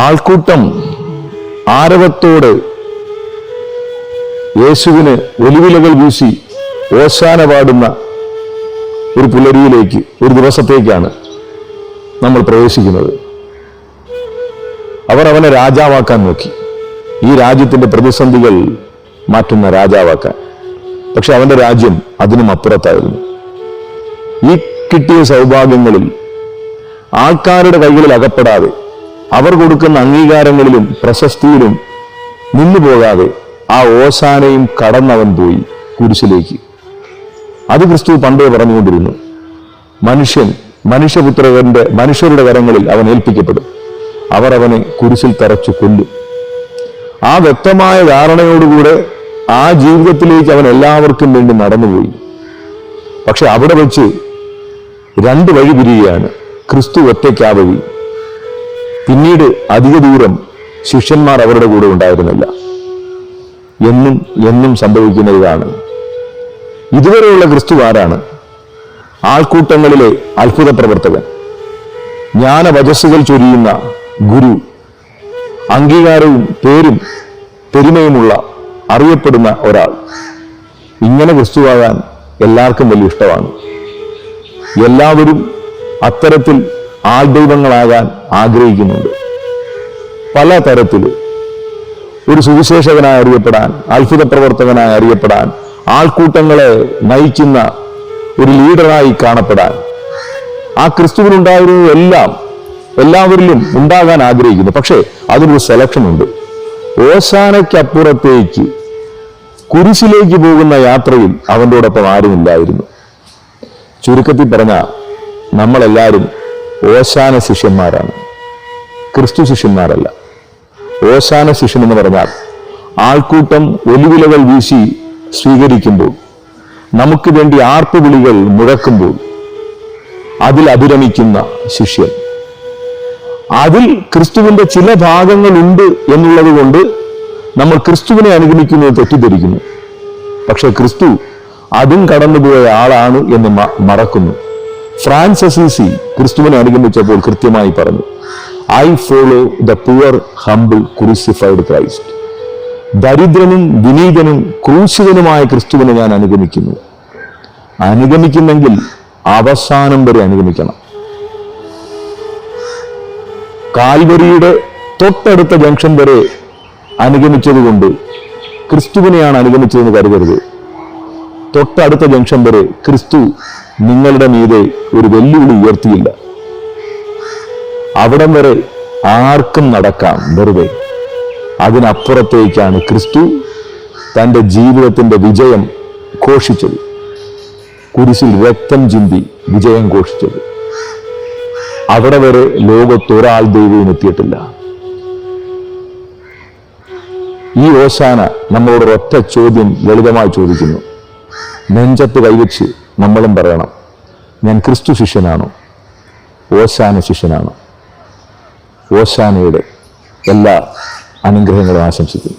ആൾക്കൂട്ടം ആരവത്തോട് യേശുവിന് ഒലിവിലകൾ വീശി ഓശാന പാടുന്ന ഒരു പുലരിയിലേക്ക് ഒരു ദിവസത്തേക്കാണ് നമ്മൾ പ്രവേശിക്കുന്നത്. അവർ അവനെ രാജാവാക്കാൻ നോക്കി. ഈ രാജ്യത്തിന്റെ പ്രതിസന്ധികൾ മാറ്റുന്ന രാജാവാക്കാൻ. പക്ഷെ അവന്റെ രാജ്യം അതിനും അപ്പുറത്തായിരുന്നു. ഈ കിട്ടിയ സൗഭാഗ്യങ്ങളിൽ ആൾക്കാരുടെ കൈകളിൽ അകപ്പെടാതെ അവർ കൊടുക്കുന്ന അംഗീകാരങ്ങളിലും പ്രശസ്തിയിലും നിന്നു പോകാതെ ആ ഓശാനയും കടന്നവൻ പോയി കുരിശിലേക്ക്. അത് ക്രിസ്തു പണ്ടേ പറഞ്ഞുകൊണ്ടിരുന്നു. മനുഷ്യൻ മനുഷ്യപുത്രകന്റെ മനുഷ്യരുടെ കരങ്ങളിൽ അവൻ ഏൽപ്പിക്കപ്പെടും. അവർ അവനെ കുരിശിൽ തറച്ചു കൊല്ലും. ആ വ്യക്തമായ ധാരണയോടുകൂടെ ആ ജീവിതത്തിലേക്ക് അവൻ എല്ലാവർക്കും വേണ്ടി നടന്നുപോയി. പക്ഷെ അവിടെ വെച്ച് രണ്ട് വഴി പിരിയുകയാണ്. ക്രിസ്തു ഒറ്റയ്ക്കാ വഴി. പിന്നീട് അധിക ദൂരം ശിഷ്യന്മാർ അവരുടെ കൂടെ ഉണ്ടായിരുന്നില്ല. എന്നും എന്നും സംഭവിക്കുന്ന ഇതാണ് ഇതുവരെയുള്ള ക്രിസ്തു ആരാണ്? ആൾക്കൂട്ടങ്ങളിലെ അത്ഭുത പ്രവർത്തകൻ. ജ്ഞാനവചസ്സുകൾ ചൊരിയുന്ന ഗുരു. അംഗീകാരവും പേരും പെരുമയുമുള്ള അറിയപ്പെടുന്ന ഒരാൾ. ഇങ്ങനെ ക്രിസ്തുവാകാൻ എല്ലാവർക്കും വലിയ ഇഷ്ടമാണ്. എല്ലാവരും അത്തരത്തിൽ ആൾദൈവങ്ങളാകാൻ ആഗ്രഹിക്കുന്നുണ്ട്. പല തരത്തിൽ ഒരു സുവിശേഷകനായി അറിയപ്പെടാൻ അത്ഭുത പ്രവർത്തകനായി അറിയപ്പെടാൻ ആൾക്കൂട്ടങ്ങളെ നയിക്കുന്ന ഒരു ലീഡറായി കാണപ്പെടാൻ ആ ക്രിസ്തുവിനുണ്ടായിരുന്നതെല്ലാം എല്ലാവരിലും ഉണ്ടാകാൻ ആഗ്രഹിക്കുന്നു. പക്ഷേ അതിനൊരു സെലക്ഷൻ ഉണ്ട്. ഓശാനയ്ക്കപ്പുറത്തേക്ക് കുരിശിലേക്ക് പോകുന്ന യാത്രയിൽ അവന്റെ ഒപ്പം ആരുമില്ലായിരുന്നു. ചുരുക്കത്തിൽ പറഞ്ഞ നമ്മളെല്ലാവരും ഓശാന ശിഷ്യന്മാരാണ്. ക്രിസ്തു ശിഷ്യന്മാരല്ല. ഓശാന ശിഷ്യൻ എന്ന് പറഞ്ഞാൽ ആൾക്കൂട്ടം ഒലിവിലകൾ വീശി സ്വീകരിക്കുമ്പോൾ നമുക്ക് വേണ്ടി ആർപ്പുവിളികൾ മുഴക്കുമ്പോൾ അതിൽ അഭിരമിക്കുന്ന ശിഷ്യൻ. അതിൽ ക്രിസ്തുവിന്റെ ചില ഭാഗങ്ങളുണ്ട് എന്നുള്ളത് കൊണ്ട് നമ്മൾ ക്രിസ്തുവിനെ അനുഗമിക്കുന്നത് തെറ്റിദ്ധരിക്കുന്നു. പക്ഷെ ക്രിസ്തു അതും കടന്നുപോയ ആളാണ് എന്ന് മറക്കുന്നു. ഫ്രാൻസ് അസീസി ക്രിസ്തുവിനെ അനുഗമിച്ചപ്പോൾ കൃത്യമായി പറഞ്ഞു I follow the poor humble crucified Christ. ദരിദ്രനും വിനീതനും ക്രൂശിതനുമായ ക്രിസ്തുവിനെ ഞാൻ അനുഗമിക്കുന്നു. അനുഗമിക്കുന്നെങ്കിൽ അവസാനം വരെ അനുഗമിക്കണം. കാൽവരിയുടെ തൊട്ടടുത്ത ജംഗ്ഷൻ വരെ അനുഗമിച്ചതുകൊണ്ട് ക്രിസ്തുവിനെയാണ് അനുഗമിച്ചതെന്ന് കരുതരുത്. തൊട്ടടുത്ത ജംഗ്ഷൻ വരെ ക്രിസ്തു നിങ്ങളുടെ മീതെ ഒരു വെല്ലുവിളി ഉയർത്തിയില്ല. അവിടം വരെ ആർക്കും നടക്കാം വെറുതെ. അതിനപ്പുറത്തേക്കാണ് ക്രിസ്തു തന്റെ ജീവിതത്തിന്റെ വിജയം ഘോഷിച്ചത്. കുരിശിൽ രക്തം ചിന്തി വിജയം ഘോഷിച്ചത്. അവിടെ വരെ ലോകത്തൊരാൾ ദൈവവും എത്തിയിട്ടില്ല. ഈ ഓശാന നമ്മളോട് ഒറ്റ ചോദ്യം ലളിതമായി ചോദിക്കുന്നു. നെഞ്ചത്ത് കൈവച്ച് നമ്മളും പറയണം. ഞാൻ ക്രിസ്തു ശിഷ്യനാണ്. ഓശാന ശിഷ്യനാണ്. ഓശാനയുടെ എല്ലാ അനുഗ്രഹങ്ങളും ആശംസിക്കുന്നു.